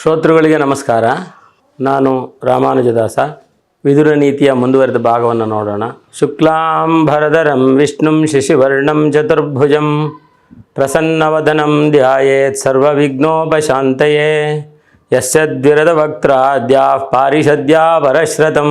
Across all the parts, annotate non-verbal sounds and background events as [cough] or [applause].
ಶ್ರೋತೃಗಳಿಗೆ ನಮಸ್ಕಾರ ನಾನು ರಾಮಾನುಜದಾಸ ವಿದುರ ನೀತಿಯ ಮುಂದುವರೆದ ಭಾಗವನ್ನು ನೋಡೋಣ ಶುಕ್ಲಾಂಬರಧರಂ ವಿಷ್ಣುಂ ಶಶಿವರ್ಣಂ ಚತುರ್ಭುಜಂ ಪ್ರಸನ್ನವದನಂ ಧ್ಯಾಯೇತ್ ಸರ್ವವಿಘ್ನೋಪಶಾಂತಯೇ ಯಸ್ಯದ್ವಿರದ ವಕ್ತ್ರಾದ್ಯಾಃ ಪಾರಿಷದ್ಯಾ ಪರಶ್ರತಂ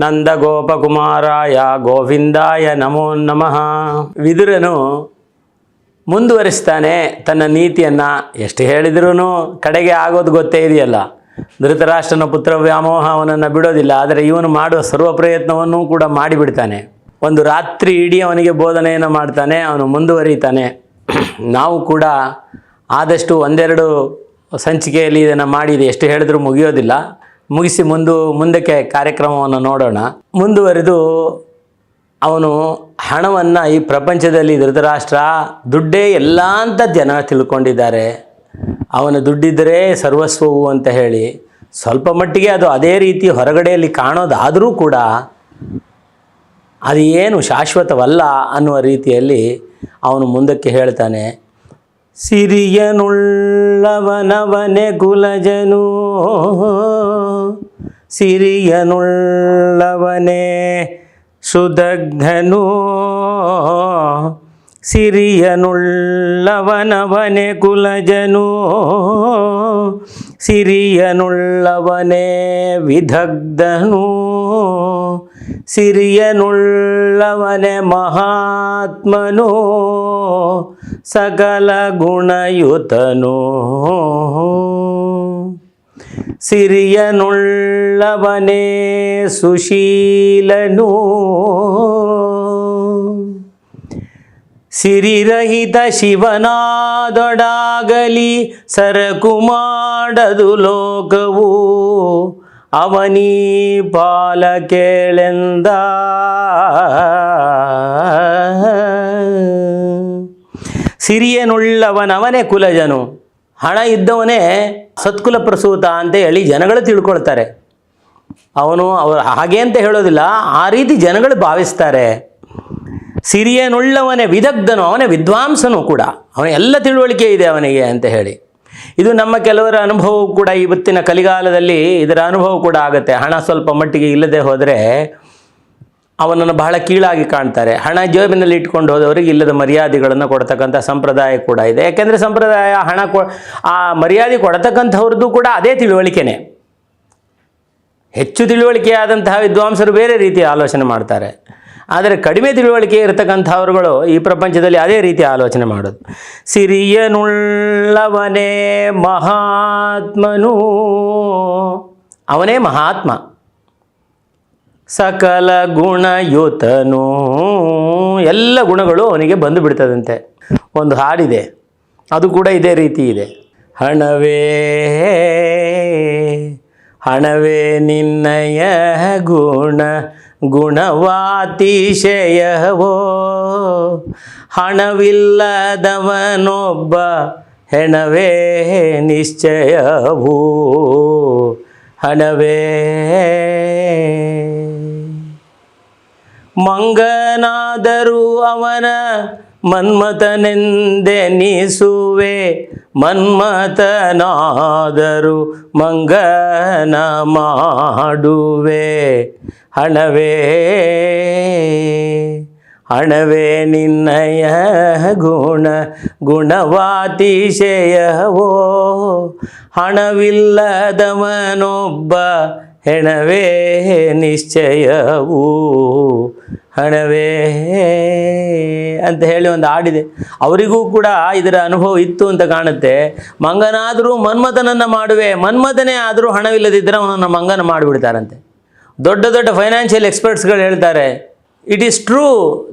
ನಂದಗೋಪಕುಮಾರಾಯ ಗೋವಿಂದಾಯ ನಮೋ ನಮಃ. ವಿದುರನು ಮುಂದುವರಿಸ್ತಾನೆ ತನ್ನ ನೀತಿಯನ್ನು. ಎಷ್ಟು ಹೇಳಿದ್ರೂ ಕಡೆಗೆ ಆಗೋದು ಗೊತ್ತೇ ಇದೆಯಲ್ಲ. ಧೃತರಾಷ್ಟ್ರನ ಪುತ್ರ ವ್ಯಾಮೋಹ ಅವನನ್ನು ಬಿಡೋದಿಲ್ಲ. ಆದರೆ ಇವನು ಮಾಡುವ ಸರ್ವ ಪ್ರಯತ್ನವನ್ನು ಕೂಡ ಮಾಡಿಬಿಡ್ತಾನೆ. ಒಂದು ರಾತ್ರಿ ಇಡೀ ಅವನಿಗೆ ಬೋಧನೆಯನ್ನು ಮಾಡ್ತಾನೆ, ಅವನು ಮುಂದುವರಿತಾನೆ. ನಾವು ಕೂಡ ಆದಷ್ಟು ಒಂದೆರಡು ಸಂಚಿಕೆಯಲ್ಲಿ ಇದನ್ನು ಮಾಡಿದೆ. ಎಷ್ಟು ಹೇಳಿದ್ರೂ ಮುಗಿಯೋದಿಲ್ಲ. ಮುಗಿಸಿ ಮುಂದು, ಮುಂದಕ್ಕೆ ಕಾರ್ಯಕ್ರಮವನ್ನು ನೋಡೋಣ. ಮುಂದುವರೆದು ಅವನು ಹಣವನ್ನು ಈ ಪ್ರಪಂಚದಲ್ಲಿ ಧೃತರಾಷ್ಟ್ರ ದುಡ್ಡೇ ಎಲ್ಲ ಅಂತ ಜನ ತಿಳ್ಕೊಂಡಿದ್ದಾರೆ. ಅವನ ದುಡ್ಡಿದ್ದರೆ ಸರ್ವಸ್ವವು ಅಂತ ಹೇಳಿ ಸ್ವಲ್ಪ ಮಟ್ಟಿಗೆ ಅದು ಅದೇ ರೀತಿ ಹೊರಗಡೆಯಲ್ಲಿ ಕಾಣೋದಾದರೂ ಕೂಡ ಅದು ಏನು ಶಾಶ್ವತವಲ್ಲ ಅನ್ನುವ ರೀತಿಯಲ್ಲಿ ಅವನು ಮುಂದಕ್ಕೆ ಹೇಳ್ತಾನೆ. ಸಿರಿಯನುಳ್ಳವನವನೆ ಕುಲಜನು ಸಿರಿಯನುಳ್ಳವನೇ ಸುದಗ್ಧನು ಸಿರಿಯನುಳ್ಳವನವನೆ ಕುಲಜನು ಸಿರಿಯನುಳ್ಳವನೇ ವಿಧಗ್ಧನು ಸಿರಿಯನುಳ್ಳವನೆ ಮಹಾತ್ಮನು ಸಕಲ ಗುಣಯುತನು ಸಿರಿಯನುಳ್ಳವನೇ ಸುಶೀಲನು. ಸಿರಿರಹಿತ ಶಿವನಾದೊಡಾಗಲಿ ಸರಕು ಮಾಡದು ಲೋಕವು. ಅವನೀ ಪಾಲ ಕೇಳೆಂದ. ಸಿರಿಯನುಳ್ಳವನವನೇ ಕುಲಜನು. ಹಣ ಇದ್ದವನೇ ಸತ್ಕುಲ ಪ್ರಸೂತ ಅಂತ ಹೇಳಿ ಜನಗಳು ತಿಳ್ಕೊಳ್ತಾರೆ. ಅವನು ಅವರು ಹಾಗೆ ಅಂತ ಹೇಳೋದಿಲ್ಲ, ಆ ರೀತಿ ಜನಗಳು ಭಾವಿಸ್ತಾರೆ. ಸಿರಿಯನುಳ್ಳವನೇ ವಿದಗ್ಧನು, ಅವನೇ ವಿದ್ವಾಂಸನು ಕೂಡ. ಅವನ ಎಲ್ಲ ತಿಳುವಳಿಕೆ ಇದೆ ಅವನಿಗೆ ಅಂತ ಹೇಳಿ. ಇದು ನಮ್ಮ ಕೆಲವರ ಅನುಭವವು ಕೂಡ ಇವತ್ತಿನ ಕಲಿಗಾಲದಲ್ಲಿ ಇದರ ಅನುಭವ ಕೂಡ ಆಗುತ್ತೆ. ಹಣ ಸ್ವಲ್ಪ ಮಟ್ಟಿಗೆ ಇಲ್ಲದೆ ಹೋದರೆ ಅವನನ್ನು ಬಹಳ ಕೀಳಾಗಿ ಕಾಣ್ತಾರೆ. ಹಣ ಜೇಬಿನಲ್ಲಿ ಇಟ್ಕೊಂಡು ಹೋದವರಿಗೆ ಇಲ್ಲದ ಮರ್ಯಾದೆಗಳನ್ನು ಕೊಡ್ತಕ್ಕಂಥ ಸಂಪ್ರದಾಯ ಕೂಡ ಇದೆ. ಯಾಕೆಂದರೆ ಸಂಪ್ರದಾಯ ಹಣ ಕೊ, ಆ ಮರ್ಯಾದೆ ಕೊಡತಕ್ಕಂಥವ್ರದ್ದು ಕೂಡ ಅದೇ ತಿಳುವಳಿಕೆನೇ. ಹೆಚ್ಚು ತಿಳುವಳಿಕೆಯಾದಂತಹ ವಿದ್ವಾಂಸರು ಬೇರೆ ರೀತಿ ಆಲೋಚನೆ ಮಾಡ್ತಾರೆ. ಆದರೆ ಕಡಿಮೆ ತಿಳುವಳಿಕೆ ಇರತಕ್ಕಂಥವ್ರುಗಳು ಈ ಪ್ರಪಂಚದಲ್ಲಿ ಅದೇ ರೀತಿ ಆಲೋಚನೆ ಮಾಡೋದು. ಸಿರಿಯನುಳ್ಳವನೇ ಮಹಾತ್ಮನೂ, ಅವನೇ ಮಹಾತ್ಮ. ಸಕಲ ಗುಣಯುತನು. ಎಲ್ಲ ಗುಣಗಳು ಅವನಿಗೆ ಬಂದು ಬಿಡ್ತದಂತೆ. ಒಂದು ಹಾಡಿದೆ. ಅದು ಕೂಡ ಇದೇ ರೀತಿ ಇದೆ. ಹಣವೇ ಹಣವೇ ನಿನ್ನಯ ಗುಣ, ಗುಣವಾತಿಶಯವೋ. ಹಣವಿಲ್ಲದವನೊಬ್ಬ ಹೆಣವೇ ನಿಶ್ಚಯವೂ. ಹಣವೇ ಮಂಗನಾದರೂ ಅವನ ಮನ್ಮಥನೆಂದೆನಿಸುವೆ ಮನ್ಮಥನಾದರೂ ಮಂಗನ ಮಾಡುವೆ. ಹಣವೇ ಹಣವೇ ನಿನ್ನಯ ಗುಣ ಗುಣವಾತಿಶಯವೋ. ಹಣವಿಲ್ಲದವನೊಬ್ಬ ಹೆಣವೇ ನಿಶ್ಚಯವು. ಹಣವೇ ಅಂತ ಹೇಳಿ ಒಂದು ಹಾಡಿದೆ. ಅವರಿಗೂ ಕೂಡ ಇದರ ಅನುಭವ ಇತ್ತು ಅಂತ ಕಾಣುತ್ತೆ. ಮಂಗನಾದರೂ ಮನ್ಮಥನನ್ನು ಮಾಡುವೆ. ಮನ್ಮಥನೇ ಆದರೂ ಹಣವಿಲ್ಲದಿದ್ದರೆ ಅವನನ್ನು ಮಂಗನ ಮಾಡಿಬಿಡ್ತಾರಂತೆ. ದೊಡ್ಡ ದೊಡ್ಡ ಫೈನಾನ್ಷಿಯಲ್ ಎಕ್ಸ್ಪರ್ಟ್ಸ್ಗಳು ಹೇಳ್ತಾರೆ it is true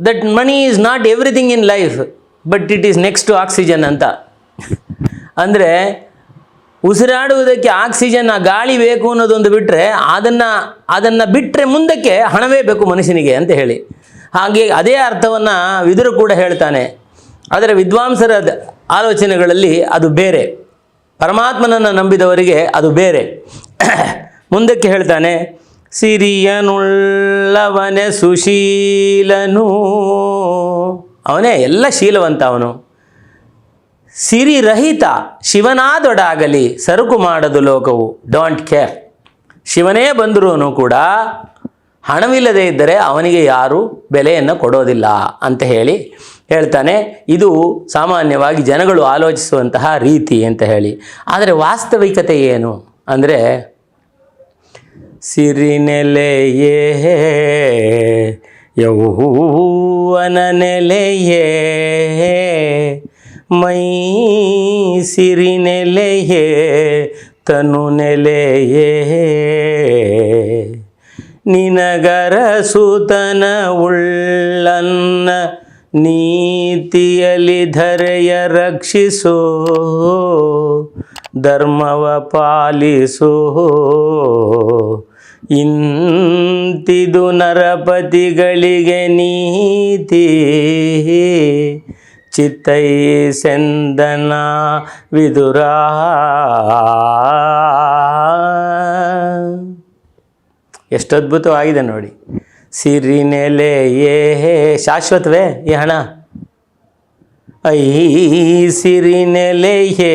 that money is not everything in life but it is next oxygen ಅಂತ. [laughs] ಅಂದರೆ ಉಸಿರಾಡುವುದಕ್ಕೆ ಆಕ್ಸಿಜನ್ ಗಾಳಿ ಬೇಕು ಅನ್ನೋದೊಂದು ಬಿಟ್ಟರೆ ಅದನ್ನು ಅದನ್ನು ಬಿಟ್ಟರೆ ಮುಂದಕ್ಕೆ ಹಣವೇ ಬೇಕು ಮನುಷ್ಯನಿಗೆ ಅಂತ ಹೇಳಿ. ಹಾಗೆ ಅದೇ ಅರ್ಥವನ್ನು ವಿದುರು ಕೂಡ ಹೇಳ್ತಾನೆ. ಆದರೆ ವಿದ್ವಾಂಸರ ಆಲೋಚನೆಗಳಲ್ಲಿ ಅದು ಬೇರೆ. ಪರಮಾತ್ಮನನ್ನು ನಂಬಿದವರಿಗೆ ಅದು ಬೇರೆ. [coughs] ಮುಂದಕ್ಕೆ ಹೇಳ್ತಾನೆ, ಸಿರಿಯನುಳ್ಳವನೇ ಸುಶೀಲನು. ಅವನೇ ಎಲ್ಲ ಶೀಲವಂತ ಅವನು. ಸಿರಿರಹಿತ ಶಿವನಾದೊಡಾಗಲಿ ಸರಕು ಮಾಡದು ಲೋಕವು. ಡೋಂಟ್ ಕೇರ್ ಶಿವನೇ ಬಂದರೂ ಕೂಡ ಹಣವಿಲ್ಲದೆ ಇದ್ದರೆ ಅವನಿಗೆ ಯಾರು ಬೆಲೆಯನ್ನು ಕೊಡೋದಿಲ್ಲ ಅಂತ ಹೇಳಿ ಹೇಳ್ತಾನೆ. ಇದು ಸಾಮಾನ್ಯವಾಗಿ ಜನಗಳು ಆಲೋಚಿಸುವಂತಹ ರೀತಿ ಅಂತ ಹೇಳಿ. ಆದರೆ ವಾಸ್ತವಿಕತೆ ಏನು ಅಂದರೆ, ಸಿರಿನೆಲೆಯೇ ಯೌವನ ನೆಲೆಯೇ ಮೈ ಸಿರಿನೆಲೆಯೇ ತನು ನೆಲೆಯೇ. ನಿನಗರ ಸುತನ ಉಳ್ಳನ್ನ ನೀತಿಯಲ್ಲಿ ಧರೆಯ ರಕ್ಷಿಸೋ, ಧರ್ಮವ ಪಾಲಿಸೋ. ಇಂತಿದು ನರಪತಿಗಳಿಗೆ ನೀತಿ ಚಿತ್ತೈ ಸೆಂದನ ವಿದುರ. ಎಷ್ಟು ಅದ್ಭುತವಾಗಿದೆ ನೋಡಿ. ಸಿರಿನೆಲೆಯೇ ಶಾಶ್ವತವೇ ಈ ಹಣ? ಐ ಸಿರಿನೆಲೆಯೇ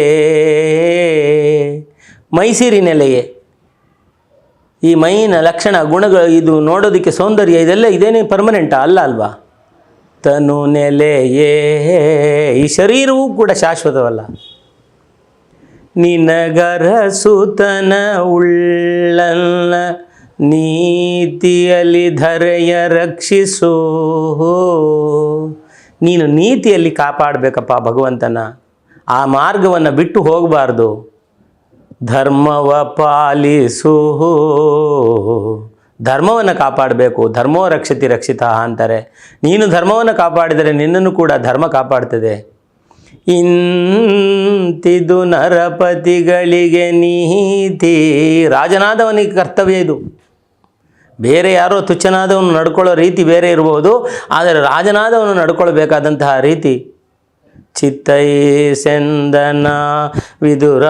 ಮೈಸಿರಿನೆಲೆಯೇ ಈ ಮೈನ ಲಕ್ಷಣ ಗುಣಗಳು, ಇದು ನೋಡೋದಕ್ಕೆ ಸೌಂದರ್ಯ, ಇದೆಲ್ಲ ಇದೇನೇ ಪರ್ಮನೆಂಟಾ ಅಲ್ಲ ಅಲ್ವಾ? ತನು ನೆಲೆಯೇ. ಈ ಶರೀರವೂ ಕೂಡ ಶಾಶ್ವತವಲ್ಲ. ನಿನಗರ ಸುತನ ಉಳ್ಳಲ್ಲ. ನೀತಿಯಲ್ಲಿ ಧರೆಯ ರಕ್ಷಿಸೋ. ನೀನು ನೀತಿಯಲ್ಲಿ ಕಾಪಾಡಬೇಕಪ್ಪ ಭಗವಂತನ. ಆ ಮಾರ್ಗವನ್ನು ಬಿಟ್ಟು ಹೋಗಬಾರ್ದು. ಧರ್ಮವ ಪಾಲಿಸು. ಧರ್ಮವನ್ನು ಕಾಪಾಡಬೇಕು, ಧರ್ಮೋ ರಕ್ಷತಿ ರಕ್ಷಿತ ಅಂತಾರೆ. ನೀನು ಧರ್ಮವನ್ನು ಕಾಪಾಡಿದರೆ ನಿನ್ನನ್ನು ಕೂಡ ಧರ್ಮ ಕಾಪಾಡ್ತದೆ. ಇಂತಿದು ನರಪತಿಗಳಿಗೆ ನೀತಿ. ರಾಜನಾದವನಿಗೆ ಕರ್ತವ್ಯ ಇದು. ಬೇರೆ ಯಾರೋ ತುಚ್ಛನಾದವನು ನಡ್ಕೊಳ್ಳೋ ರೀತಿ ಬೇರೆ ಇರ್ಬೋದು, ಆದರೆ ರಾಜನಾದವನು ನಡ್ಕೊಳ್ಬೇಕಾದಂತಹ ರೀತಿ. ಚಿತ್ತೈ ಸೆಂದನ ವಿದುರ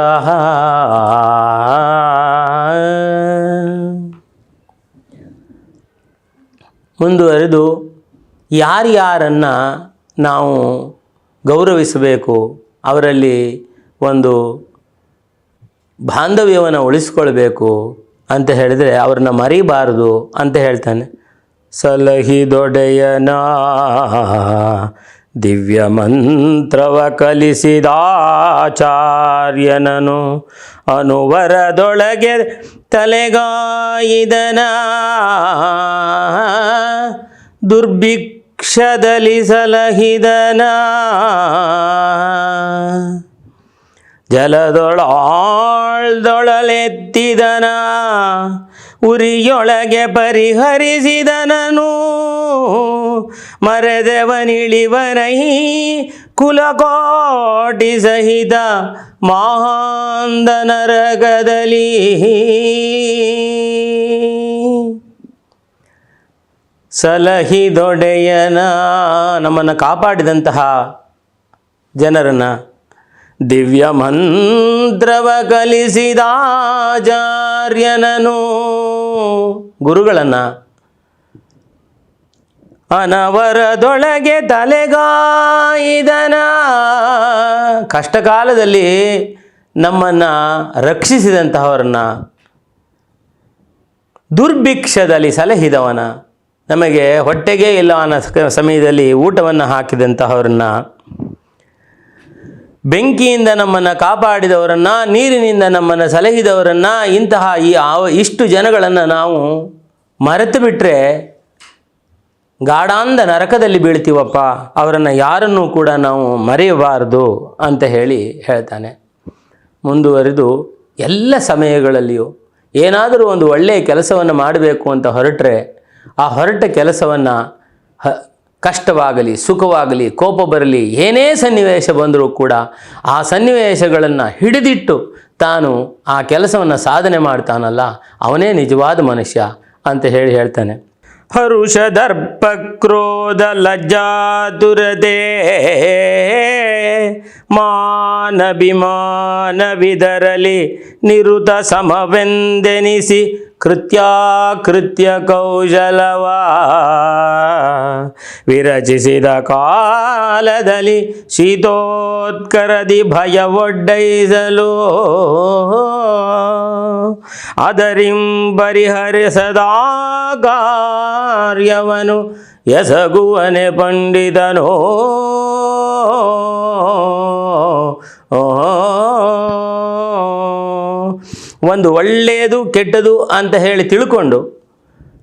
ಮುಂದುವರೆದು ಯಾರ್ಯಾರನ್ನು ನಾವು ಗೌರವಿಸಬೇಕು, ಅವರಲ್ಲಿ ಒಂದು ಬಾಂಧವ್ಯವನ್ನು ಉಳಿಸ್ಕೊಳ್ಬೇಕು ಅಂತ ಹೇಳಿದರೆ ಅವ್ರನ್ನ ಮರಿಬಾರದು ಅಂತ ಹೇಳ್ತಾನೆ. ಸಲಹಿ ದೊಡೆಯನ ದಿವ್ಯ ಮಂತ್ರವ ಕಲಿಸಿದಾಚಾರ್ಯನನು ಅನುವರದೊಳಗೆ ತಲೆಗಾಯಿದನ. ದುರ್ಭಿಕ್ಷದಲ್ಲಿ ಸಲಹಿದನ. ಜಲದೊಳಾಳ್ದೊಳಲೆತ್ತಿದನ. ಉರಿಯೊಳಗೆ ಪರಿಹರಿಸಿದನನು. ಮರೆದವನಿಳಿವನೈ ಕುಲಕೋಟಿ ಸಹಿತ ಮಹಾಂದನರಗದಲಿ ನರಕದಲ್ಲಿ ಸಲಹಿದೊಡೆಯನ ನಮ್ಮನ್ನು ಕಾಪಾಡಿದಂತಹ ಜನರನ್ನು ದಿವ್ಯ ಮಂತ್ರವ ಕಲಿಸಿದಾಚಾರ್ಯನನು ಗುರುಗಳನ್ನು ಅನವರದೊಳಗೆ ತಲೆಗಾಯಿದನ. ಕಷ್ಟಕಾಲದಲ್ಲಿ ನಮ್ಮನ್ನು ರಕ್ಷಿಸಿದಂತಹವರನ್ನ ದುರ್ಭಿಕ್ಷದಲ್ಲಿ ಸಲಹಿದವನ. ನಮಗೆ ಹೊಟ್ಟೆಗೆ ಇಲ್ಲ ಅನ್ನೋ ಸಮಯದಲ್ಲಿ ಊಟವನ್ನು ಹಾಕಿದಂತಹವ್ರನ್ನ. ಬೆಂಕಿಯಿಂದ ನಮ್ಮನ್ನು ಕಾಪಾಡಿದವರನ್ನ, ನೀರಿನಿಂದ ನಮ್ಮನ್ನು ಸಲಹಿದವರನ್ನ, ಇಂತಹ ಈ ಇಷ್ಟು ಜನಗಳನ್ನು ನಾವು ಮರೆತು ಬಿಟ್ಟರೆ ಗಾಢಾಂಧ ನರಕದಲ್ಲಿ ಬೀಳ್ತೀವಪ್ಪ, ಅವರನ್ನು ಯಾರನ್ನೂ ಕೂಡ ನಾವು ಮರೆಯಬಾರದು ಅಂತ ಹೇಳಿ ಹೇಳ್ತಾನೆ. ಮುಂದುವರೆದು ಎಲ್ಲ ಸಮಯಗಳಲ್ಲಿಯೂ ಏನಾದರೂ ಒಂದು ಒಳ್ಳೆಯ ಕೆಲಸವನ್ನು ಮಾಡಬೇಕು ಅಂತ ಹೊರಟ್ರೆ ಆ ಹೊರಟ ಕೆಲಸವನ್ನು ಹ, ಕಷ್ಟವಾಗಲಿ, ಸುಖವಾಗಲಿ, ಕೋಪ ಬರಲಿ, ಏನೇ ಸನ್ನಿವೇಶ ಬಂದರೂ ಕೂಡ ಆ ಸನ್ನಿವೇಶಗಳನ್ನು ಹಿಡಿದಿಟ್ಟು ತಾನು ಆ ಕೆಲಸವನ್ನು ಸಾಧನೆ ಮಾಡ್ತಾನಲ್ಲ, ಅವನೇ ನಿಜವಾದ ಮನುಷ್ಯ ಅಂತ ಹೇಳಿ ಹೇಳ್ತಾನೆ. ಹರುಷ ದರ್ಪ ಕ್ರೋಧ ಲಜ್ಜಾತುರತೆ ಮಾನಭಿಮಾನವಿದರಲಿ ನಿರುತ ಸಮವೆಂದೆನಿಸಿ ಕೃತ್ಯಾಕೃತ್ಯ ಕೌಶಲವಾ ವಿರಚಿಸಿದ ಕಾಲದಲ್ಲಿ ಶೀತೋತ್ಕರದಿ ಭಯ ಒಡ್ಡೈಸಲು ಅದರಿಂ ಪರಿಹರಿಸದಾ ಕಾರ್ಯವನು ಎಸಗುವನೆ ಪಂಡಿತನೋ. ಒಂದು ಒಳ್ಳೆಯದು ಕೆಟ್ಟದು ಅಂತ ಹೇಳಿ ತಿಳ್ಕೊಂಡು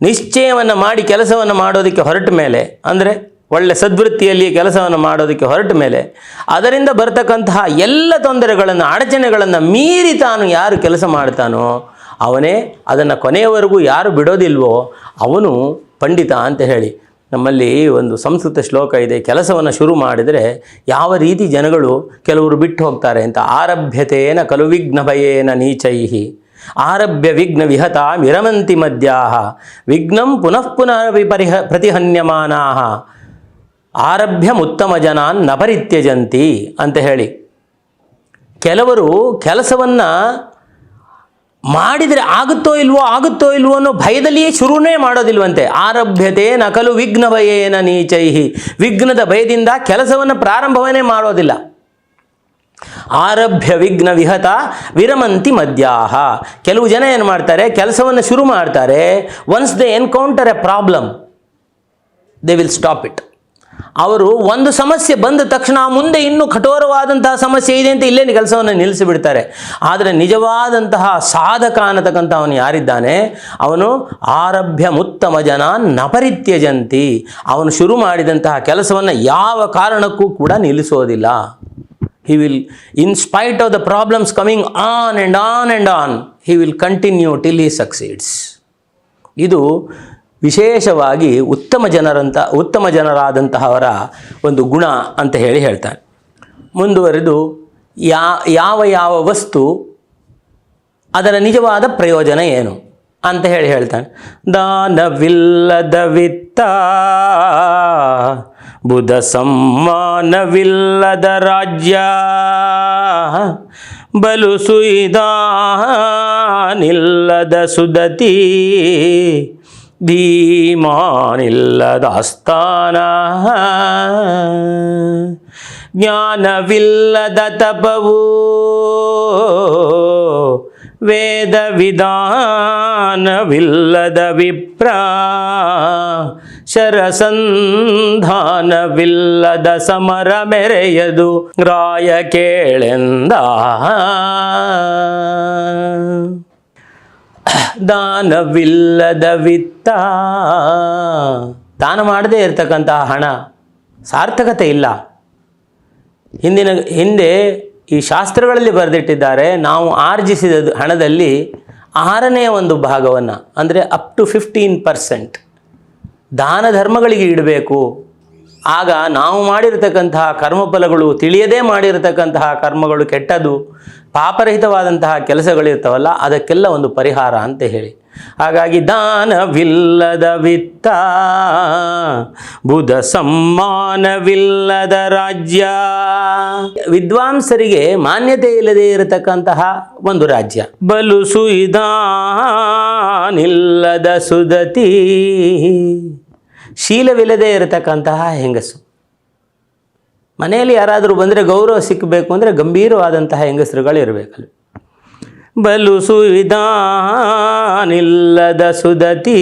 ನಿಶ್ಚಯವನ್ನು ಮಾಡಿ ಕೆಲಸವನ್ನು ಮಾಡೋದಕ್ಕೆ ಹೊರಟ ಮೇಲೆ, ಅಂದರೆ ಒಳ್ಳೆ ಸದ್ವೃತ್ತಿಯಲ್ಲಿ ಕೆಲಸವನ್ನು ಮಾಡೋದಕ್ಕೆ ಹೊರಟ ಮೇಲೆ, ಅದರಿಂದ ಬರ್ತಕ್ಕಂತಹ ಎಲ್ಲ ತೊಂದರೆಗಳನ್ನು, ಅಡಚಣೆಗಳನ್ನು ಮೀರಿ ತಾನು ಯಾರು ಕೆಲಸ ಮಾಡ್ತಾನೋ ಅವನೇ ಅದನ್ನು ಕೊನೆಯವರೆಗೂ ಯಾರು ಬಿಡೋದಿಲ್ವೋ ಅವನು ಪಂಡಿತ ಅಂತ ಹೇಳಿ ನಮ್ಮಲ್ಲಿ ಒಂದು ಸಂಸ್ಕೃತ ಶ್ಲೋಕ ಇದೆ, ಕೆಲಸವನ್ನು ಶುರು ಮಾಡಿದರೆ ಯಾವ ರೀತಿ ಜನಗಳು ಕೆಲವರು ಬಿಟ್ಟು ಹೋಗ್ತಾರೆ ಅಂತ, ಆರಭ್ಯತೇನ ಕಲು ವಿಘ್ನ ಭಯೇನ ನೀಚೈಹಿ, ಆರಭ್ಯ ವಿಘ್ನ ವಿಹತ ವಿರಮಂತಿ ಮಧ್ಯಾಹ ವಿಘ್ನಂ ಪುನಃ ಪುನಃ ವಿಪರಿಹ ಪ್ರತಿಹನ್ಯಮಾನಾಹ ಆರಭ್ಯಮುತ್ತಮ ಜನಾನ್ ನಪರಿತ್ಯಜಂತಿ ಪರಿತ್ಯಜಂತಿ ಅಂತ ಹೇಳಿ. ಕೆಲವರು ಕೆಲಸವನ್ನು ಮಾಡಿದರೆ ಆಗುತ್ತೋ ಇಲ್ವೋ ಆಗುತ್ತೋ ಇಲ್ವೋ ಅನ್ನೋ ಭಯದಲ್ಲಿಯೇ ಶುರುನೇ ಮಾಡೋದಿಲ್ವಂತೆ. ಆರಭ್ಯತೆ ನಕಲು ವಿಘ್ನ ಭಯೇನ ನೀಚೈಹಿ. ವಿಘ್ನದ ಭಯದಿಂದ ಕೆಲಸವನ್ನು ಪ್ರಾರಂಭವನ್ನೇ ಮಾಡೋದಿಲ್ಲ. ಆರಭ್ಯ ವಿಘ್ನ ವಿಹತ ವಿರಮಂತಿ ಮದ್ಯಾಹ. ಕೆಲವು ಜನ ಏನು ಮಾಡ್ತಾರೆ, ಕೆಲಸವನ್ನು ಶುರು ಮಾಡ್ತಾರೆ. Once they encounter a problem they will stop it ಅವರು ಒಂದು ಸಮಸ್ಯೆ ಬಂದ ತಕ್ಷಣ ಮುಂದೆ ಇನ್ನೂ ಕಠೋರವಾದಂತಹ ಸಮಸ್ಯೆ ಇದೆ ಅಂತ ಇಲ್ಲೇ ಕೆಲಸವನ್ನು ನಿಲ್ಲಿಸಿಬಿಡ್ತಾರೆ ಆದರೆ ನಿಜವಾದಂತಹ ಸಾಧಕ ಅನ್ನತಕ್ಕಂಥ ಅವನು ಯಾರಿದ್ದಾನೆ? ಅವನು ಆರಭ್ಯ ಉತ್ತಮ ಜನ ನಪರಿತ್ಯಜಂತಿ. ಅವನು ಶುರು ಮಾಡಿದಂತಹ ಕೆಲಸವನ್ನು ಯಾವ ಕಾರಣಕ್ಕೂ ಕೂಡ ನಿಲ್ಲಿಸೋದಿಲ್ಲ. He will in spite of the problems coming on and on and on he will continue till he succeeds ಇದು ವಿಶೇಷವಾಗಿ ಉತ್ತಮ ಜನರಂತ, ಉತ್ತಮ ಜನರಾದಂತಹವರ ಒಂದು ಗುಣ ಅಂತ ಹೇಳಿ ಹೇಳ್ತಾನೆ ಮುಂದುವರೆದು ಯಾ, ಯಾವ ಯಾವ ವಸ್ತು ಅದರ ನಿಜವಾದ ಪ್ರಯೋಜನ ಏನು ಅಂತ ಹೇಳಿ ಹೇಳ್ತಾನೆ. ದಾನವಿಲ್ಲದ ವಿತ್ತ, ಬುಧ ಸಮ್ಮಾನವಿಲ್ಲದ ರಾಜ್ಯ, ಬಲು ಸುಯಿದಾನಿಲ್ಲದ ಸುದತಿ ಧೀಮಾನಿಲ್ಲದ ಆಸ್ಥಾನ ಜ್ಞಾನವಿಲ್ಲದ ತಪವು ವೇದ ವಿಧಾನವಿಲ್ಲದ ವಿಪ್ರ ಶರಸಂಧಾನವಿಲ್ಲದ ಸಮರ ಮೆರೆಯದು ರಾಯ ಕೇಳೆಂದ. ದಾನವಿಲ್ಲದ ವಿತ್ತ. ದಾನ ಮಾಡದೇ ಇರತಕ್ಕಂತಹ ಹಣ ಸಾರ್ಥಕತೆ ಇಲ್ಲ. ಹಿಂದಿನ, ಹಿಂದೆ ಈ ಶಾಸ್ತ್ರಗಳಲ್ಲಿ ಬರೆದಿಟ್ಟಿದ್ದಾರೆ, ನಾವು ಆರ್ಜಿಸಿದ ಹಣದಲ್ಲಿ ಆರನೇ ಒಂದು ಭಾಗವನ್ನು, ಅಂದರೆ ಅಪ್ ಟು ಫಿಫ್ಟೀನ್ ಪರ್ಸೆಂಟ್ ದಾನ ಧರ್ಮಗಳಿಗೆ ಇಡಬೇಕು. ಆಗ ನಾವು ಮಾಡಿರತಕ್ಕಂತಹ ಕರ್ಮಫಲಗಳು ತಿಳಿಯದೇ ಮಾಡಿರತಕ್ಕಂತಹ ಕರ್ಮಗಳು ಕೆಟ್ಟದು, ಪಾಪರಹಿತವಾದಂತಹ ಕೆಲಸಗಳಿರ್ತಾವಲ್ಲ, ಅದಕ್ಕೆಲ್ಲ ಒಂದು ಪರಿಹಾರ ಅಂತ ಹೇಳಿ. ಹಾಗಾಗಿ ದಾನವಿಲ್ಲದ ವಿತ್ತ, ಬುಧ ಸಮ್ಮಾನವಿಲ್ಲದ ರಾಜ್ಯ. ವಿದ್ವಾಂಸರಿಗೆ ಮಾನ್ಯತೆ ಇಲ್ಲದೆ ಇರತಕ್ಕಂತಹ ಒಂದು ರಾಜ್ಯ. ಬಲು ಸುಯಿದಾನಿಲ್ಲದ ಸುದತಿ ಶೀಲವಿಲ್ಲದೆ ಇರತಕ್ಕಂತಹ ಹೆಂಗಸು. ಮನೆಯಲ್ಲಿ ಯಾರಾದರೂ ಬಂದರೆ ಗೌರವ ಸಿಕ್ಕಬೇಕು ಅಂದರೆ ಗಂಭೀರವಾದಂತಹ ಹೆಂಗಸರುಗಳು ಇರಬೇಕಲ್ಲ. ಬಲು ಸುವಿಧಾನಿಲ್ಲದ ಸುದತಿ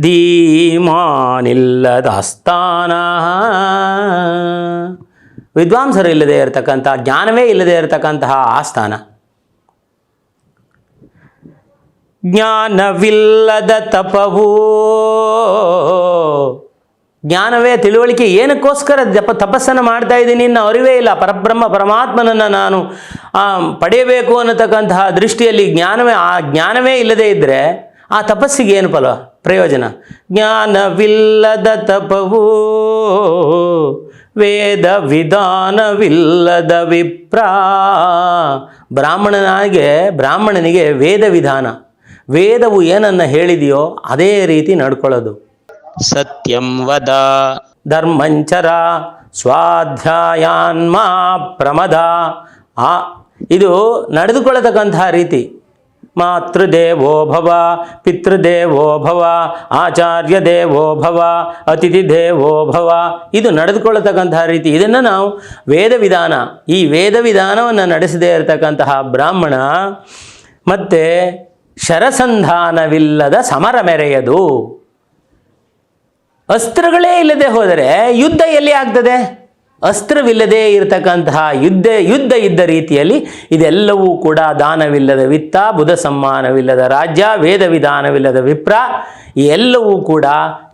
ಧೀಮಾನಿಲ್ಲದ ಅಸ್ತಾನ ವಿದ್ವಾಂಸರು ಇಲ್ಲದೆ ಇರತಕ್ಕಂಥ, ಜ್ಞಾನವೇ ಇಲ್ಲದೆ ಇರತಕ್ಕಂತಹ ಆಸ್ಥಾನ. ಜ್ಞಾನವಿಲ್ಲದ ತಪವು ಜ್ಞಾನವೇ ತಿಳುವಳಿಕೆ ಏನಕ್ಕೋಸ್ಕರ ಜಪ ತಪಸ್ಸನ್ನು ಮಾಡ್ತಾ ಇದ್ದೀನಿ ಇನ್ನು ಅರಿವೇ ಇಲ್ಲ. ಪರಬ್ರಹ್ಮ, ಪರಮಾತ್ಮನನ್ನು ನಾನು ಪಡೆಯಬೇಕು ಅನ್ನತಕ್ಕಂತಹ ದೃಷ್ಟಿಯಲ್ಲಿ ಜ್ಞಾನವೇ, ಆ ಜ್ಞಾನವೇ ಇಲ್ಲದೇ ಇದ್ದರೆ ಆ ತಪಸ್ಸಿಗೆ ಏನು ಫಲ? ಪ್ರಯೋಜನ? ಜ್ಞಾನವಿಲ್ಲದ ತಪವು, ವೇದ ವಿಧಾನವಿಲ್ಲದ ವಿಪ್ರ. ಬ್ರಾಹ್ಮಣನಾಗೆ, ಬ್ರಾಹ್ಮಣನಿಗೆ ವೇದ ವಿಧಾನ. ವೇದವು ಏನನ್ನು ಹೇಳಿದೆಯೋ ಅದೇ ರೀತಿ ನಡ್ಕೊಳ್ಳೋದು. ಸತ್ಯಂ ವದ. ಧರ್ಮಂಚರ ಸ್ವಾಧ್ಯಾಯಾನ್ಮಾ ಪ್ರಮದ. ಆ, ಇದು ನಡೆದುಕೊಳ್ಳತಕ್ಕಂತಹ ರೀತಿ. ಮಾತೃದೇವೋ ಭವ, ಪಿತೃದೇವೋ ಭವ ಆಚಾರ್ಯ ದೇವೋ ಭವ ಅತಿಥಿ ದೇವೋ ಭವ. ಇದು ನಡೆದುಕೊಳ್ಳತಕ್ಕಂತಹ ರೀತಿ. ಇದನ್ನು ನಾವು ವೇದ ವಿಧಾನ ಈ ವೇದ ವಿಧಾನವನ್ನು ನಡೆಸದೇ ಇರತಕ್ಕಂತಹ ಬ್ರಾಹ್ಮಣ ಮತ್ತು ಶರಸಂಧಾನವಿಲ್ಲದ ಸಮರ ಮೆರೆಯದು. ಅಸ್ತ್ರಗಳೇ ಇಲ್ಲದೆ ಹೋದರೆ ಯುದ್ಧ ಎಲ್ಲಿ ಆಗ್ತದೆ? ಅಸ್ತ್ರವಿಲ್ಲದೆ ಇರತಕ್ಕಂತಹ ಯುದ್ಧ ಯುದ್ಧ ಇದ್ದ ರೀತಿಯಲ್ಲಿ ಇದೆಲ್ಲವೂ ಕೂಡ ದಾನವಿಲ್ಲದ ವಿತ್ತ, ಬುಧ ಸಮ್ಮಾನವಿಲ್ಲದ ರಾಜ್ಯ, ವೇದ ವಿಧಾನವಿಲ್ಲದ ವಿಪ್ರ, ಎಲ್ಲವೂ ಕೂಡ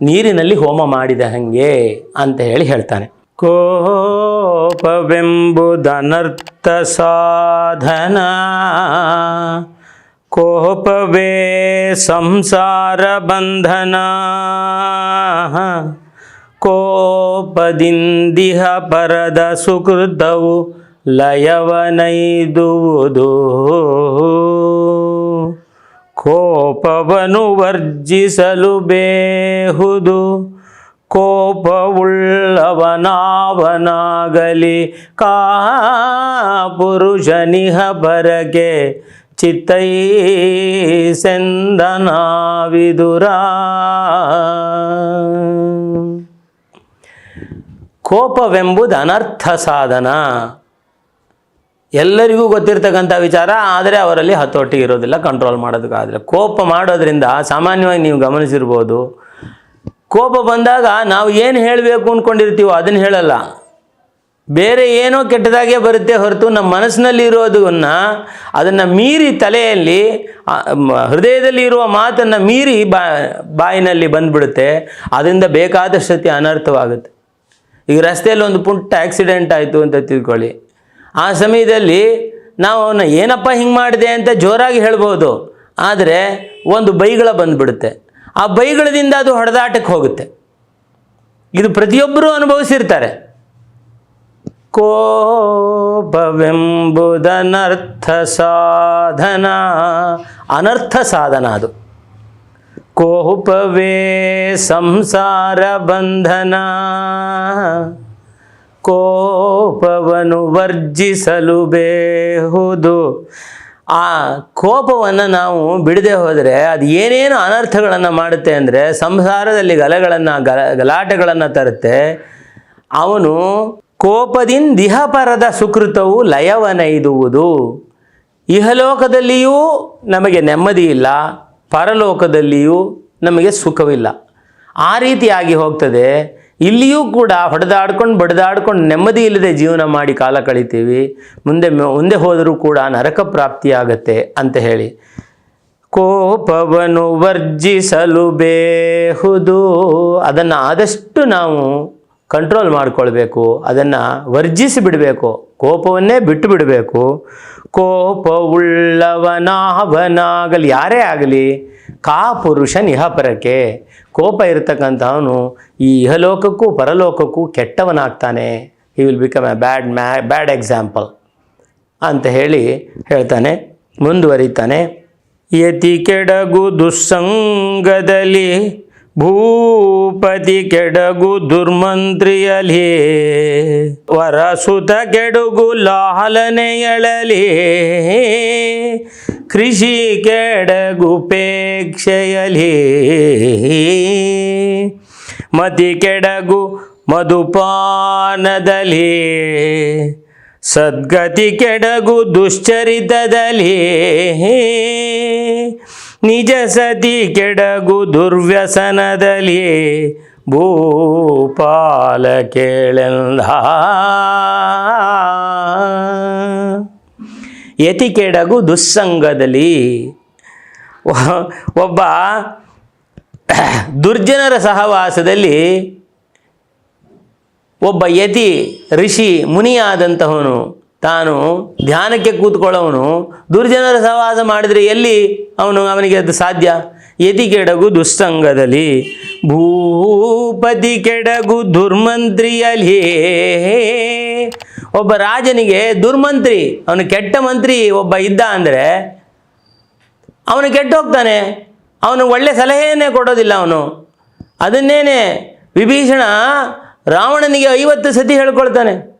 ನೀರಿನಲ್ಲಿ ಹೋಮ ಮಾಡಿದ ಹಾಗೆ ಅಂತ ಹೇಳಿ ಹೇಳ್ತಾನೆ. ಕೋಪವೆಂಬುದನರ್ಥ ಸಾಧನ. ಕೋಪವೇ ಸಂಸಾರ ಬಂಧನ. ಕೋಪದಿಂದಿಹ ಪರದ ಸುಕೃತವು ಲಯವನೈದುವುದು ಕೋಪವನು ವರ್ಜಿಸಲು ಬೇಹುದು. ಕೋಪವುಳ್ಳವನಾವನಾಗಲಿ. ಕಾ ಪುರುಷನಿಹ ಬರಗೆ ಚಿತ್ತೈ ಸೆಂದನಾವಿದುರ ಕೋಪವೆಂಬುದು ಅನರ್ಥ ಸಾಧನ. ಎಲ್ಲರಿಗೂ ಗೊತ್ತಿರ್ತಕ್ಕಂಥ ವಿಚಾರ, ಆದರೆ ಅವರಲ್ಲಿ ಹತೋಟಿ ಇರೋದಿಲ್ಲ ಕಂಟ್ರೋಲ್ ಮಾಡೋದಕ್ಕಾದರೆ ಕೋಪ ಮಾಡೋದ್ರಿಂದ ಸಾಮಾನ್ಯವಾಗಿ ನೀವು ಗಮನಿಸಿರ್ಬೋದು, ಕೋಪ ಬಂದಾಗ ನಾವು ಏನು ಹೇಳಬೇಕು ಅಂದ್ಕೊಂಡಿರ್ತೀವೋ ಅದನ್ನು ಹೇಳಲ್ಲ. ಬೇರೆ ಏನೋ ಕೆಟ್ಟದಾಗೆ ಬರುತ್ತೆ ಹೊರತು ನಮ್ಮ ಮನಸ್ಸಿನಲ್ಲಿ ಇರೋದನ್ನು ಅದನ್ನು ಮೀರಿ ತಲೆಯಲ್ಲಿ ಹೃದಯದಲ್ಲಿ ಇರುವ ಮಾತನ್ನು ಮೀರಿ ಬಾ, ಬಾಯಿನಲ್ಲಿ ಬಂದ್ಬಿಡುತ್ತೆ. ಅದರಿಂದ ಬೇಕಾದಷ್ಟು ಸತಿ ಅನರ್ಥವಾಗುತ್ತೆ. ಈಗ ರಸ್ತೆಯಲ್ಲಿ ಒಂದು ಪುಟ್ಟ ಆಕ್ಸಿಡೆಂಟ್ ಆಯಿತು ಅಂತ ತಿಳ್ಕೊಳ್ಳಿ. ಆ ಸಮಯದಲ್ಲಿ ನಾವು ಏನಪ್ಪ ಹಿಂಗೆ ಮಾಡಿದೆ ಅಂತ ಜೋರಾಗಿ ಹೇಳ್ಬೋದು. ಆದರೆ ಒಂದು ಬೈಗಳ ಬಂದುಬಿಡುತ್ತೆ. ಆ ಬೈಗಳದಿಂದ ಅದು ಹೊಡೆದಾಟಕ್ಕೆ ಹೋಗುತ್ತೆ. ಇದು ಪ್ರತಿಯೊಬ್ಬರೂ ಅನುಭವಿಸಿರ್ತಾರೆ. ಕೋಪವೆಂಬುದನರ್ಥ ಸಾಧನ. ಅನರ್ಥ ಸಾಧನ ಅದು. ಕೋಪವೇ ಸಂಸಾರ ಬಂಧನ. ಕೋಪವನ್ನು ವರ್ಜಿಸಲು ಬೇಹುದು. ಆ ಕೋಪವನ್ನು ನಾವು ಬಿಡದೆ ಹೋದರೆ ಅದು ಏನೇನು ಅನರ್ಥಗಳನ್ನು ಮಾಡುತ್ತೆ ಅಂದರೆ ಸಂಸಾರದಲ್ಲಿ ಗಲಗಳನ್ನು, ಗಲ, ಗಲಾಟೆಗಳನ್ನು ತರುತ್ತೆ. ಅವನು ಕೋಪದಿಂದ ಇಹಪರದ ಸುಕೃತವು ಲಯವನೈದುವುದು. ಇಹಲೋಕದಲ್ಲಿಯೂ ನಮಗೆ ನೆಮ್ಮದಿ ಇಲ್ಲ, ಪರಲೋಕದಲ್ಲಿಯೂ ನಮಗೆ ಸುಖವಿಲ್ಲ. ಆ ರೀತಿಯಾಗಿ ಹೋಗ್ತದೆ. ಇಲ್ಲಿಯೂ ಕೂಡ ಹೊಡೆದಾಡ್ಕೊಂಡು ಬಡಿದಾಡ್ಕೊಂಡು ನೆಮ್ಮದಿ ಇಲ್ಲದೆ ಜೀವನ ಮಾಡಿ ಕಾಲ ಕಳಿತೀವಿ. ಮುಂದೆ ಮುಂದೆ ಹೋದರೂ ಕೂಡ ನರಕ ಪ್ರಾಪ್ತಿಯಾಗತ್ತೆ ಅಂತ ಹೇಳಿ. ಕೋಪವನ್ನು ವರ್ಜಿಸಲು ಬೇಹುದು. ಅದನ್ನು ಆದಷ್ಟು ನಾವು ಕಂಟ್ರೋಲ್ ಮಾಡಿಕೊಳ್ಬೇಕು, ಅದನ್ನು ವರ್ಜಿಸಿ ಬಿಡಬೇಕು, ಕೋಪವನ್ನೇ ಬಿಟ್ಟು ಬಿಡಬೇಕು. ಕೋಪವುಳ್ಳವನಾವನಾಗಲಿ ಯಾರೇ ಆಗಲಿ, ಕಾ ಪುರುಷ ನಿಹಪರಕ್ಕೆ ಕೋಪ ಇರತಕ್ಕಂಥವನು ಈ ಇಹಲೋಕಕ್ಕೂ ಪರಲೋಕಕ್ಕೂ ಕೆಟ್ಟವನಾಗ್ತಾನೆ. He will become a bad ma bad example ಅಂತ ಹೇಳಿ ಹೇಳ್ತಾನೆ, ಮುಂದುವರಿತಾನೆ. ಯತಿ ಕೆಡಗು ದುಸ್ಸಂಗದಲ್ಲಿ ಭೂಪತಿ ಕೆಡಗು ದುರ್ಮಂತ್ರಿಯಲಿ, ವರಸುತ ಕೆಡುಗು ಲಾಲನೆಯಳಲಿ, ಕೃಷಿ ಕೆಡಗು ಪೇಕ್ಷೆಯಲಿ. ಮತಿ ಕೆಡಗು ಮಧುಪಾನದಲ್ಲಿ, ಸದ್ಗತಿ ಕೆಡಗು ದುಶ್ಚರಿತದಲ್ಲಿ. ನಿಜ ಸತಿ ಕೆಡಗು ದುರ್ವ್ಯಸನದಲ್ಲಿ ಭೂಪಾಲ ಕೇಳೆಂದ. ಯತಿ ಕೆಡಗು ದುಸ್ಸಂಗದಲ್ಲಿ ಒಬ್ಬ ದುರ್ಜನರ ಸಹವಾಸದಲ್ಲಿ ಒಬ್ಬ ಯತಿ ಋಷಿ ಮುನಿಯಾದಂತಹವನು ತಾನು ಧ್ಯಾನಕ್ಕೆ ಕೂತ್ಕೊಳ್ಳೋವನು, ದುರ್ಜನರ ಸಹವಾಸ ಮಾಡಿದರೆ ಎಲ್ಲಿ ಅವನು ಅವನಿಗೆ ಅದು ಸಾಧ್ಯ? ಯತಿ ಕೆಡಗು ದುಸ್ಸಂಗದಲ್ಲಿ, ಭೂಪತಿ ಕೆಡಗು ದುರ್ಮಂತ್ರಿಯಲ್ಲಿ ಒಬ್ಬ ರಾಜನಿಗೆ ದುರ್ಮಂತ್ರಿ, ಅವನು ಕೆಟ್ಟ ಮಂತ್ರಿ ಒಬ್ಬ ಇದ್ದ ಅಂದರೆ ಅವನು ಕೆಟ್ಟು ಹೋಗ್ತಾನೆ. ಅವನು ಒಳ್ಳೆ ಸಲಹೆಯನ್ನೇ ಕೊಡೋದಿಲ್ಲ ಅವನು. ಅದನ್ನೇನೆ ವಿಭೀಷಣ ರಾವಣನಿಗೆ ಐವತ್ತು ಸತಿ ಹೇಳ್ಕೊಳ್ತಾನೆ.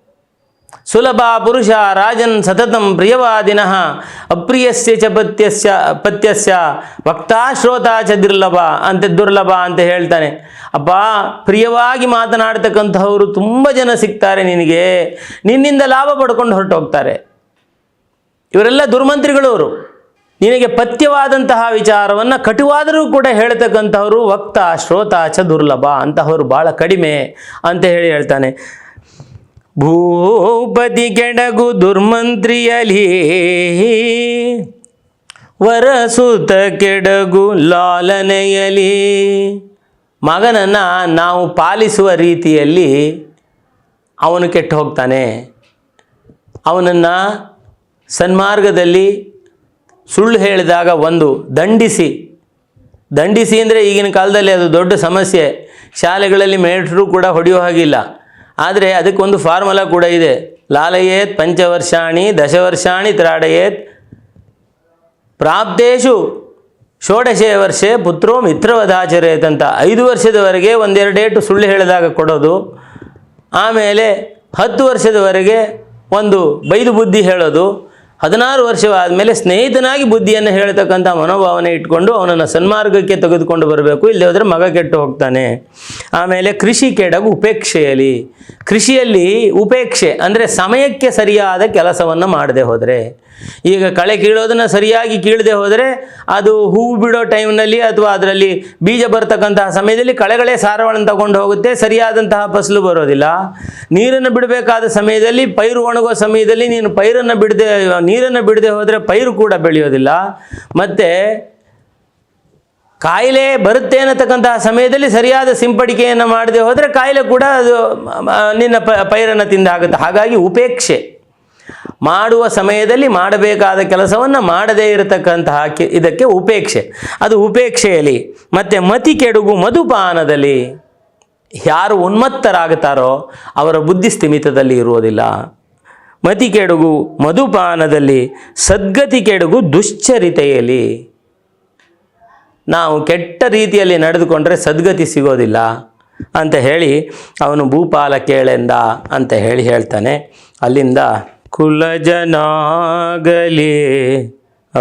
ಸುಲಭ ಪುರುಷ ರಾಜನ್ ಸತತಂ ಪ್ರಿಯವಾದಿನ, ಅಪ್ರಿಯಸ್ಯ ಚ ಪತ್ಯಸ್ಯ ಪತ್ಯಸ್ಯ, ವಕ್ತಾ ಶ್ರೋತ ಚ ದುರ್ಲಭ ಅಂತ ದುರ್ಲಭ ಅಂತ ಹೇಳ್ತಾನೆ. ಅಪ್ಪ ಪ್ರಿಯವಾಗಿ ಮಾತನಾಡ್ತಕ್ಕಂಥವರು ತುಂಬ ಜನ ಸಿಗ್ತಾರೆ ನಿನಗೆ. ನಿನ್ನಿಂದ ಲಾಭ ಪಡ್ಕೊಂಡು ಹೊರಟು ಹೋಗ್ತಾರೆ ಇವರೆಲ್ಲ ದುರ್ಮಂತ್ರಿಗಳು ಅವರು. ನಿನಗೆ ಪಥ್ಯವಾದಂತಹ ವಿಚಾರವನ್ನು ಕಟುವಾದರೂ ಕೂಡ ಹೇಳ್ತಕ್ಕಂಥವರು ವಕ್ತ ಶ್ರೋತ ಚ ದುರ್ಲಭ ಅಂತಹವರು ಭಾಳ ಕಡಿಮೆ ಅಂತ ಹೇಳಿ ಹೇಳ್ತಾನೆ. ಭೂಪತಿ ಕೆಡಗು ದುರ್ಮಂತ್ರಿಯಲಿ. ವರಸುತ ಕೆಡಗು ಲಾಲನೆಯಲಿ. ಮಗನನ್ನು ನಾವು ಪಾಲಿಸುವ ರೀತಿಯಲ್ಲಿ ಅವನು ಕೆಟ್ಟು ಹೋಗ್ತಾನೆ. ಅವನನ್ನು ಸನ್ಮಾರ್ಗದಲ್ಲಿ ಸುಳ್ಳು ಹೇಳಿದಾಗ ಒಂದು ದಂಡಿಸಿ. ದಂಡಿಸಿ ಅಂದರೆ ಈಗಿನ ಕಾಲದಲ್ಲಿ ಅದು ದೊಡ್ಡ ಸಮಸ್ಯೆ. ಶಾಲೆಗಳಲ್ಲಿ ಮೇಟ್ರು ಕೂಡ ಹೊಡೆಯೋ ಹಾಗಿಲ್ಲ. ಆದರೆ ಅದಕ್ಕೊಂದು ಫಾರ್ಮುಲಾ ಕೂಡ ಇದೆ. ಲಾಲಯೇತ್ ಪಂಚವರ್ಷಾಣಿ ದಶವರ್ಷಾಣಿ ತ್ರಾಡಯೇತ್ ಪ್ರಾಪ್ತೇಶು ಷೋಡಶೆ ವರ್ಷೆ ಪುತ್ರೋ ಮಿತ್ರವಧಾಚರೇತ್ ಅಂತ ಐದು ವರ್ಷದವರೆಗೆ ಒಂದೆರಡೇಟು ಸುಳ್ಳು ಹೇಳಿದಾಗ ಕೊಡೋದು. ಆಮೇಲೆ ಹತ್ತು ವರ್ಷದವರೆಗೆ ಒಂದು ಬೈದು ಬುದ್ಧಿ ಹೇಳೋದು. ಹದಿನಾರು ವರ್ಷವಾದಮೇಲೆ ಸ್ನೇಹಿತನಾಗಿ ಬುದ್ಧಿಯನ್ನು ಹೇಳ್ತಕ್ಕಂಥ ಮನೋಭಾವನೆ ಇಟ್ಕೊಂಡು ಅವನನ್ನು ಸನ್ಮಾರ್ಗಕ್ಕೆ ತೆಗೆದುಕೊಂಡು ಬರಬೇಕು. ಇಲ್ಲದೆ ಹೋದರೆ ಮಗ ಕೆಟ್ಟು ಹೋಗ್ತಾನೆ. ಆಮೇಲೆ ಕೃಷಿ ಕೆಡಗು ಉಪೇಕ್ಷೆಯಲ್ಲಿ. ಕೃಷಿಯಲ್ಲಿ ಉಪೇಕ್ಷೆ ಅಂದರೆ ಸಮಯಕ್ಕೆ ಸರಿಯಾದ ಕೆಲಸವನ್ನು ಮಾಡದೆ ಹೋದರೆ. ಈಗ ಕಳೆ ಕೀಳೋದನ್ನು ಸರಿಯಾಗಿ ಕೀಳದೆ ಹೋದರೆ ಅದು ಹೂವು ಬಿಡೋ ಟೈಮ್ನಲ್ಲಿ ಅಥವಾ ಅದರಲ್ಲಿ ಬೀಜ ಬರ್ತಕ್ಕಂತಹ ಸಮಯದಲ್ಲಿ ಕಳೆಗಳೇ ಸಾರವನ್ನು ತಗೊಂಡು ಹೋಗುತ್ತೆ, ಸರಿಯಾದಂತಹ ಫಸಲು ಬರೋದಿಲ್ಲ. ನೀರನ್ನು ಬಿಡಬೇಕಾದ ಸಮಯದಲ್ಲಿ ಪೈರು ಒಣಗೋ ಸಮಯದಲ್ಲಿ ನೀನು ಪೈರನ್ನು ಬಿಡದೆ, ನೀರನ್ನು ಬಿಡದೆ ಹೋದರೆ ಪೈರು ಕೂಡ ಬೆಳೆಯೋದಿಲ್ಲ. ಮತ್ತು ಕಾಯಿಲೆ ಬರುತ್ತೆ ಅನ್ನತಕ್ಕಂತಹ ಸಮಯದಲ್ಲಿ ಸರಿಯಾದ ಸಿಂಪಡಿಕೆಯನ್ನು ಮಾಡದೆ ಹೋದರೆ ಕಾಯಿಲೆ ಕೂಡ ಅದು ನಿನ್ನ ಪೈರನ್ನು ತಿಂದಾಗುತ್ತೆ. ಹಾಗಾಗಿ ಉಪೇಕ್ಷೆ. ಮಾಡುವ ಸಮಯದಲ್ಲಿ ಮಾಡಬೇಕಾದ ಕೆಲಸವನ್ನು ಮಾಡದೇ ಇರತಕ್ಕಂತಹ ಇದಕ್ಕೆ ಉಪೇಕ್ಷೆ. ಅದು ಉಪೇಕ್ಷೆಯಲ್ಲಿ ಮತ್ತು ಮತಿ ಕೆಡುಗು ಮಧುಪಾನದಲ್ಲಿ ಯಾರು ಉನ್ಮತ್ತರಾಗುತ್ತಾರೋ ಅವರ ಬುದ್ಧಿ ಸ್ಥಿಮಿತದಲ್ಲಿ ಇರುವುದಿಲ್ಲ. ಮತಿ ಕೆಡುಗು ಮಧುಪಾನದಲ್ಲಿ, ಸದ್ಗತಿ ಕೆಡುಗು ದುಶ್ಚರಿತೆಯಲ್ಲಿ. ನಾವು ಕೆಟ್ಟ ರೀತಿಯಲ್ಲಿ ನಡೆದುಕೊಂಡ್ರೆ ಸದ್ಗತಿ ಸಿಗೋದಿಲ್ಲ ಅಂತ ಹೇಳಿ ಅವನು ಭೂಪಾಲ ಕೇಳೆಂದ ಅಂತ ಹೇಳಿ ಹೇಳ್ತಾನೆ. ಅಲ್ಲಿಂದ ಕುಲಜನಾಗಲಿ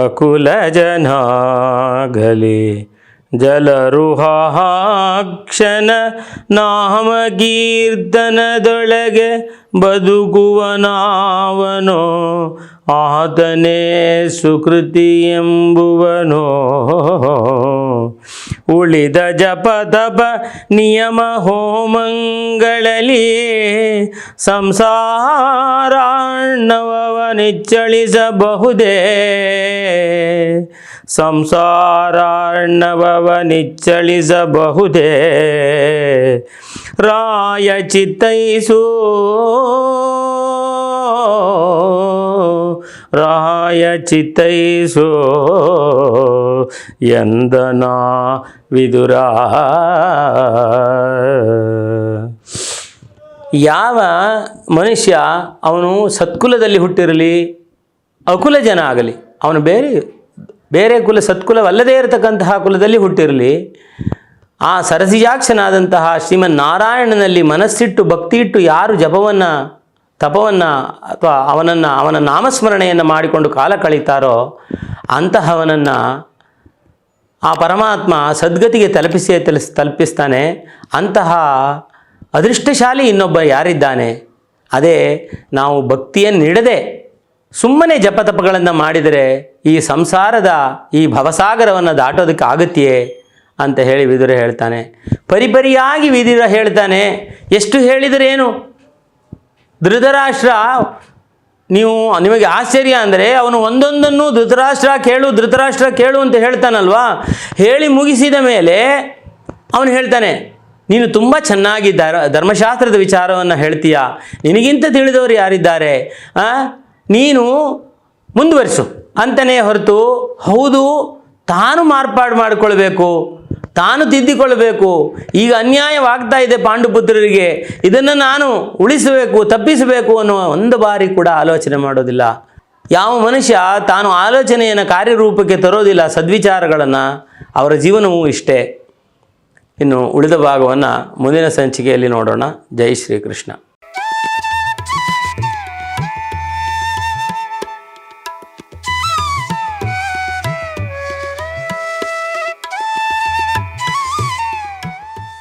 ಅಕುಲಜನಾಗಲಿ. ಜಲರುಹಾಕ್ಷಣ ನಾಮಗೀರ್ತನದೊಳಗೆ ಬದುಕುವನಾವನೋ ಆತನೇ ಸುಕೃತಿ ಎಂಬುವನೋ. ಉಳಿದ ಜಪ ತಪ ನಿಯಮ ಹೋಮಗಳಲ್ಲಿ ಸಂಸಾರಾಣವನಿಚ್ಚಳಿಸಬಹುದೇ ಸಂಸಾರಾಣವನಿಚ್ಚಳಿಸಬಹುದೇ ರಾಯ ಚಿತ್ತೈಸು ರಾಯ ಚಿತ್ತೈಸೋ ಎಂದನ ವಿದುರ. ಯಾವ ಮನುಷ್ಯ ಅವನು ಸತ್ಕುಲದಲ್ಲಿ ಹುಟ್ಟಿರಲಿ, ಅಕುಲ ಜನ ಆಗಲಿ, ಅವನು ಬೇರೆ ಬೇರೆ ಕುಲ ಸತ್ಕುಲವಲ್ಲದೇ ಇರತಕ್ಕಂತಹ ಕುಲದಲ್ಲಿ ಹುಟ್ಟಿರಲಿ, ಆ ಸರಸಿಜಾಕ್ಷನಾದಂತಹ ಶ್ರೀಮನ್ ನಾರಾಯಣನಲ್ಲಿ ಮನಸ್ಸಿಟ್ಟು ಭಕ್ತಿ ಇಟ್ಟು ಯಾರು ಜಪವನ್ನು ತಪವನ್ನು ಅಥವಾ ಅವನನ್ನು, ಅವನ ನಾಮಸ್ಮರಣೆಯನ್ನು ಮಾಡಿಕೊಂಡು ಕಾಲ ಕಳೀತಾರೋ ಅಂತಹವನನ್ನು ಆ ಪರಮಾತ್ಮ ಸದ್ಗತಿಗೆ ತಲುಪಿಸೇ, ತಲುಸ್, ತಲುಪಿಸ್ತಾನೆ. ಅಂತಹ ಅದೃಷ್ಟಶಾಲಿ ಇನ್ನೊಬ್ಬ ಯಾರಿದ್ದಾನೆ? ಅದೇ ನಾವು ಭಕ್ತಿಯನ್ನಿಡದೆ ಸುಮ್ಮನೆ ಜಪತಪಗಳನ್ನು ಮಾಡಿದರೆ ಈ ಸಂಸಾರದ ಈ ಭವಸಾಗರವನ್ನು ದಾಟೋದಕ್ಕೆ ಆಗುತ್ತೆಯೇ ಅಂತ ಹೇಳಿ ವಿದುರ ಹೇಳ್ತಾನೆ. ಪರಿಪರಿಯಾಗಿ ವಿದುರ ಹೇಳ್ತಾನೆ. ಎಷ್ಟು ಹೇಳಿದರೇನು? ಧೃತರಾಷ್ಟ್ರ, ನೀವು ನಿಮಗೆ ಆಶ್ಚರ್ಯ ಅಂದರೆ ಅವನು ಒಂದೊಂದನ್ನು ಧೃತರಾಷ್ಟ್ರ ಕೇಳು ಧೃತರಾಷ್ಟ್ರ ಕೇಳು ಅಂತ ಹೇಳ್ತಾನಲ್ವಾ? ಹೇಳಿ ಮುಗಿಸಿದ ಮೇಲೆ ಅವನು ಹೇಳ್ತಾನೆ, ನೀನು ತುಂಬ ಚೆನ್ನಾಗಿ ಧರ್, ಧರ್ಮಶಾಸ್ತ್ರದ ವಿಚಾರವನ್ನು ಹೇಳ್ತೀಯ? ನಿನಗಿಂತ ತಿಳಿದವರು ಯಾರಿದ್ದಾರೆ? ನೀನು ಮುಂದುವರಿಸು ಅಂತನೇ ಹೊರತು, ಹೌದು, ತಾನು ಮಾರ್ಪಾಡು ಮಾಡಿಕೊಳ್ಬೇಕು. ತಾನು ತಿದ್ದಿಕೊಳ್ಳಬೇಕು. ಈಗ ಅನ್ಯಾಯವಾಗ್ತಾ ಇದೆ ಪಾಂಡುಪುತ್ರರಿಗೆ. ಇದನ್ನು ನಾನು ಉಳಿಸಬೇಕು, ತಪ್ಪಿಸಬೇಕು ಅನ್ನುವ ಒಂದು ಬಾರಿ ಕೂಡ ಆಲೋಚನೆ ಮಾಡೋದಿಲ್ಲ. ಯಾವ ಮನುಷ್ಯ ತಾನು ಆಲೋಚನೆಯನ್ನು ಕಾರ್ಯರೂಪಕ್ಕೆ ತರೋದಿಲ್ಲ, ಸದ್ವಿಚಾರಗಳನ್ನು, ಅವರ ಜೀವನವೂ ಇಷ್ಟೇ. ಇನ್ನು ಉಳಿದ ಭಾಗವನ್ನು ಮುಂದಿನ ಸಂಚಿಕೆಯಲ್ಲಿ ನೋಡೋಣ. ಜೈ ಶ್ರೀಕೃಷ್ಣ.